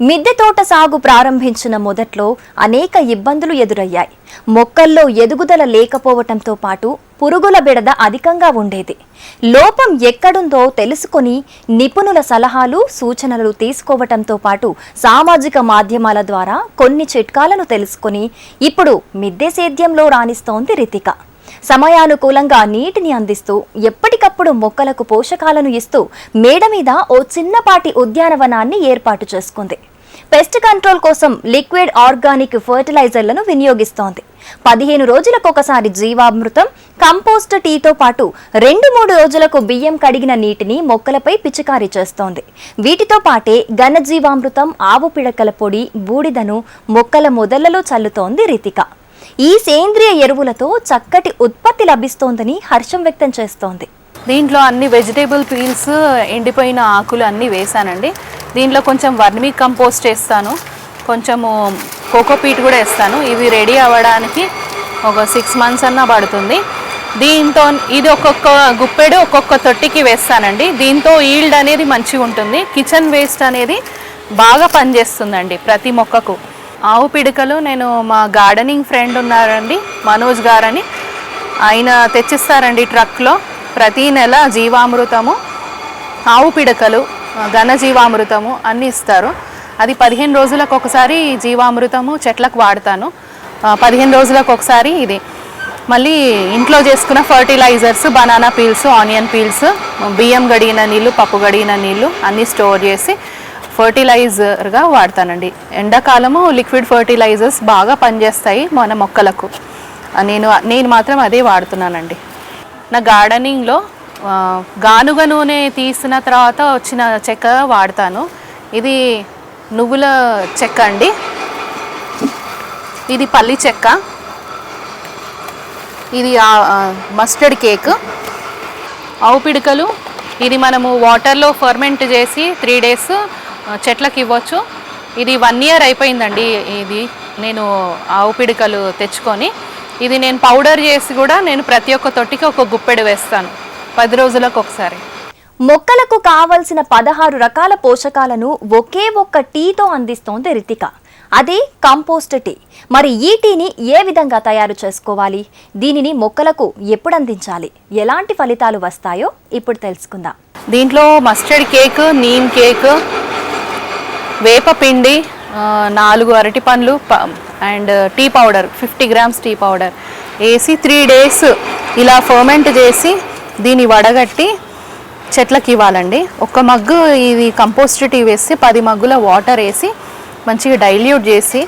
మిద్దె తోట సాగు ప్రారంభించిన మొదట్లో అనేక ఇబ్బందులు ఎదురయ్యాయి. మొక్కల్లో ఎదుగుదల లేకపోవటంతో పాటు పురుగుల బెడద అధికంగా ఉండేది. లోపం ఎక్కడుందో తెలుసుకొని నిపుణుల సలహాలు సూచనలు తీసుకోవటంతో పాటు సామాజిక మాధ్యమాల ద్వారా కొన్ని చిట్కాలను తెలుసుకొని ఇప్పుడు మిద్దె సేద్యంలో రాణిస్తోంది రితిక. సమయానుకూలంగా నీటిని అందిస్తూ ఎప్పటికప్పుడు మొక్కలకు పోషకాలను ఇస్తూ మేడ మీద ఓ చిన్నపాటి ఉద్యానవనాన్ని ఏర్పాటు చేసుకుంది. పెస్ట్ కంట్రోల్ కోసం లిక్విడ్ ఆర్గానిక్ ఫర్టిలైజర్లను వినియోగిస్తోంది. పదిహేను రోజులకొకసారి జీవామృతం కంపోస్ట్ టీతో పాటు రెండు మూడు రోజులకు బియ్యం కడిగిన నీటిని మొక్కలపై పిచికారీ చేస్తోంది. వీటితో పాటే ఘనజీవామృతం ఆవు పిడకల పొడి బూడిదను మొక్కల మొదళ్ళలో చల్లుతోంది రితిక. ఈ సేంద్రియ ఎరువులతో చక్కటి ఉత్పత్తి లభిస్తోందని హర్షం వ్యక్తం చేస్తోంది. దీంట్లో అన్ని వెజిటేబుల్ పీల్స్ ఎండిపోయిన ఆకులు అన్నీ వేసానండి దీంట్లో కొంచెం వర్మి కంపోస్ట్ వేస్తాను. కొంచెము కోకోపీట్ కూడా వేస్తాను. ఇవి రెడీ అవ్వడానికి ఒక సిక్స్ మంత్స్ అన్నా పడుతుంది. దీంతో ఇది ఒక్కొక్క గుప్పెడు ఒక్కొక్క తొట్టికి వేస్తానండి. దీంతో ఈల్డ్ అనేది మంచిగా ఉంటుంది కిచెన్ వేస్ట్ అనేది బాగా పనిచేస్తుందండి ప్రతి మొక్కకు. ఆవు పిడకలు నేను మా గార్డెనింగ్ ఫ్రెండ్ ఉన్నారండి మనోజ్ గారని. ఆయన తెచ్చిస్తారండి ట్రక్లో. ప్రతి నెల జీవామృతము ఆవు పిడకలు ఘన జీవామృతము అన్నీ ఇస్తారు. అది పదిహేను రోజులకు ఒకసారి జీవామృతము చెట్లకు వాడతాను. పదిహేను రోజులకు ఒకసారి ఇది. మళ్ళీ ఇంట్లో చేసుకున్న fertilisers banana peels onion peels బియ్యం గడిగిన నీళ్ళు పప్పు గడిగిన నీళ్ళు అన్నీ స్టోర్ చేసి ఫర్టిలైజర్గా వాడతానండి. ఎండాకాలము లిక్విడ్ ఫర్టిలైజర్స్ బాగా పనిచేస్తాయి మన మొక్కలకు. నేను నేను మాత్రం అదే వాడుతున్నానండి. నా గార్డెనింగ్లో గానుగ నూనె తీసిన తర్వాత వచ్చిన చెక్క వాడతాను. ఇది నువ్వుల చెక్క అండి. ఇది పల్లి చెక్క. ఇది మస్టర్డ్ కేక్. ఆవు పిడకలు ఇది మనము వాటర్లో ఫర్మెంట్ చేసి త్రీ డేస్ చెట్లకు ఇవ్వచ్చు. ఇది వన్ ఇయర్ అయిపోయిందండి ఇది. నేను ఆవు పిడకలు తెచ్చుకొని ఇది నేను పౌడర్ చేసి కూడా నేను ప్రతి ఒక్క తొట్టికి ఒక గుప్పెడు వేస్తాను. పది రోజులకు ఒకసారి. మొక్కలకు కావలసిన పదహారు రకాల పోషకాలను ఒకే ఒక్క టీతో అందిస్తోంది రితిక. అదే కంపోస్ట్ టీ. మరి ఈ టీని ఏ విధంగా తయారు చేసుకోవాలి? దీనిని మొక్కలకు ఎప్పుడు అందించాలి? ఎలాంటి ఫలితాలు వస్తాయో ఇప్పుడు తెలుసుకుందాం. దీంట్లో మస్టర్డ్ కేక్ నీమ్ కేక్ వేపపిండి నాలుగు అరటి పండ్లు and tea powder fifty grams tea powder వేసి త్రీ డేస్ ఇలా ఫర్మెంట్ చేసి దీన్ని వడగట్టి చెట్లకి ఇవ్వాలండి. ఒక మగ్గు ఇది కంపోస్ట్ టీ వేసి పది మగ్గుల వాటర్ వేసి మంచిగా డైల్యూట్ చేసి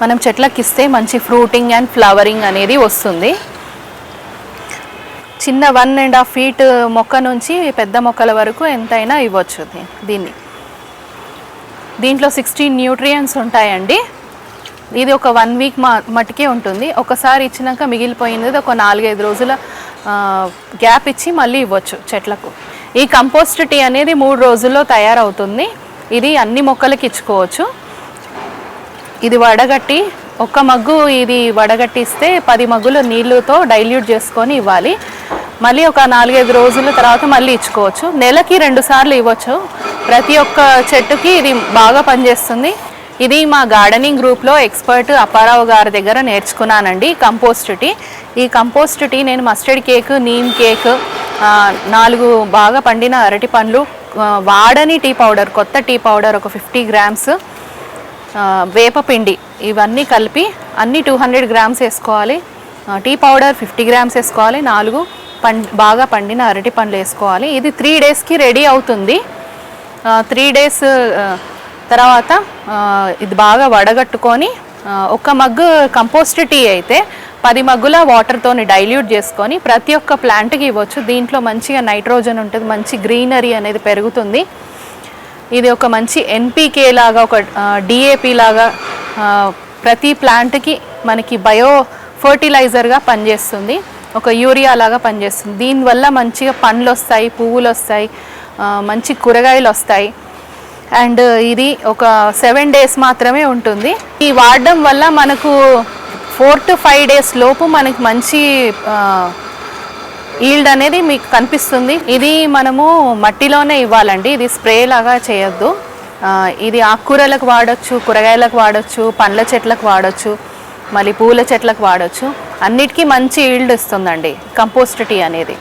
మనం చెట్లకి ఇస్తే మంచి ఫ్రూటింగ్ అండ్ ఫ్లవరింగ్ అనేది వస్తుంది. చిన్న వన్ అండ్ హాఫ్ ఫీట్ మొక్క నుంచి పెద్ద మొక్కల వరకు ఎంతైనా ఇవ్వచ్చు దీన్ని. దీంట్లో సిక్స్టీన్ న్యూట్రియన్స్ ఉంటాయండి. ఇది ఒక వన్ వీక్ మా మట్టుకే ఉంటుంది. ఒకసారి ఇచ్చినాక మిగిలిపోయినది ఒక నాలుగైదు రోజుల గ్యాప్ ఇచ్చి మళ్ళీ ఇవ్వచ్చు చెట్లకు. ఈ కంపోస్ట్ టీ అనేది మూడు రోజుల్లో తయారవుతుంది. ఇది అన్ని మొక్కలకి ఇచ్చుకోవచ్చు. ఇది వడగట్టి ఒక్క మగ్గు ఇది వడగట్టిస్తే పది మగ్గులు నీళ్ళతో డైల్యూట్ చేసుకొని ఇవ్వాలి. మళ్ళీ ఒక నాలుగైదు రోజుల తర్వాత మళ్ళీ ఇచ్చుకోవచ్చు. నెలకి రెండు సార్లు ఇవ్వచ్చు. ప్రతి ఒక్క చెట్టుకి ఇది బాగా పనిచేస్తుంది. ఇది మా గార్డెనింగ్ గ్రూప్లో ఎక్స్పర్ట్ అప్పారావు గారి దగ్గర నేర్చుకున్నానండి కంపోస్ట్ టీ. ఈ కంపోస్ట్ టీ నేను మస్టర్డ్ కేక్ నీమ్ కేక్ నాలుగు బాగా పండిన అరటి పండ్లు వాడని టీ పౌడర్ కొత్త టీ పౌడర్ ఒక ఫిఫ్టీ గ్రామ్స్ వేపపిండి ఇవన్నీ కలిపి అన్ని టూ హండ్రెడ్ గ్రామ్స్ వేసుకోవాలి. టీ పౌడర్ ఫిఫ్టీ గ్రామ్స్ వేసుకోవాలి నాలుగు పండ్ బాగా పండిన అరటి పండ్లు వేసుకోవాలి. ఇది త్రీ డేస్కి రెడీ అవుతుంది. త్రీ డేస్ తర్వాత ఇది బాగా వడగట్టుకొని ఒక మగ్గు కంపోస్ట్ టీ అయితే పది మగ్గుల వాటర్తోని డైల్యూట్ చేసుకొని ప్రతి ఒక్క ప్లాంట్కి ఇవ్వచ్చు. దీంట్లో మంచిగా నైట్రోజన్ ఉంటుంది మంచి గ్రీనరీ అనేది పెరుగుతుంది. ఇది ఒక మంచి ఎన్పికే లాగా ఒక డిఏపి లాగా ప్రతి ప్లాంట్కి మనకి బయో ఫర్టిలైజర్గా పనిచేస్తుంది. ఒక యూరియా లాగా పనిచేస్తుంది. దీనివల్ల మంచిగా పండ్లు వస్తాయి పువ్వులు వస్తాయి మంచి కూరగాయలు వస్తాయి. అండ్ ఇది ఒక సెవెన్ డేస్ మాత్రమే ఉంటుంది. ఈ వాడడం వల్ల మనకు ఫోర్ టు ఫైవ్ డేస్ లోపు మనకు మంచి ఈల్డ్ అనేది మీకు కనిపిస్తుంది. ఇది మనము మట్టిలోనే ఇవ్వాలండి. ఇది స్ప్రే లాగా చేయొద్దు. ఇది ఆకుకూరలకు వాడచ్చు కూరగాయలకు వాడచ్చు పండ్ల చెట్లకు వాడచ్చు మళ్ళీ పూల చెట్లకు వాడచ్చు. అన్నిటికీ మంచి ఈల్డ్ ఇస్తుందండి. కంపోస్ట్ టీ అనేది.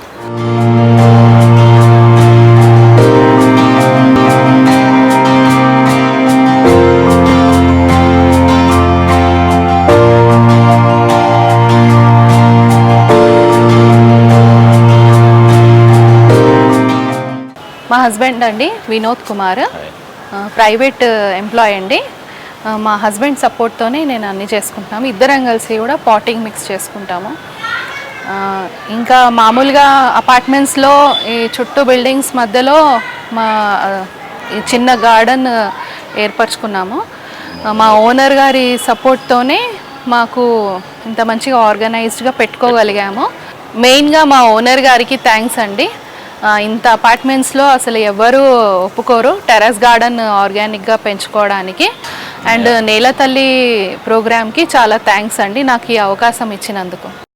హస్బెండ్ అండి వినోద్ కుమార్. ప్రైవేట్ ఎంప్లాయ్ అండి. మా హస్బెండ్ సపోర్ట్తోనే నేను అన్నీ చేసుకుంటున్నాము. ఇద్దరం కలిసి కూడా పాటింగ్ మిక్స్ చేసుకుంటాము. ఇంకా మామూలుగా అపార్ట్మెంట్స్లో ఈ చుట్టూ బిల్డింగ్స్ మధ్యలో మా చిన్న గార్డెన్ ఏర్పరచుకున్నాము. మా ఓనర్ గారి సపోర్ట్తోనే మాకు ఇంత మంచిగా ఆర్గనైజ్డ్గా పెట్టుకోగలిగాము. మెయిన్గా మా ఓనర్ గారికి థ్యాంక్స్ అండి. ఇంత అపార్ట్మెంట్స్లో అసలు ఎవరు ఒప్పుకోరు. టెర్రస్ గార్డెన్ ఆర్గానిక్గా పెంచుకోవడానికి. అండ్ నేల తల్లి ప్రోగ్రామ్కి చాలా థ్యాంక్స్ అండి. నాకు ఈ అవకాశం ఇచ్చినందుకు.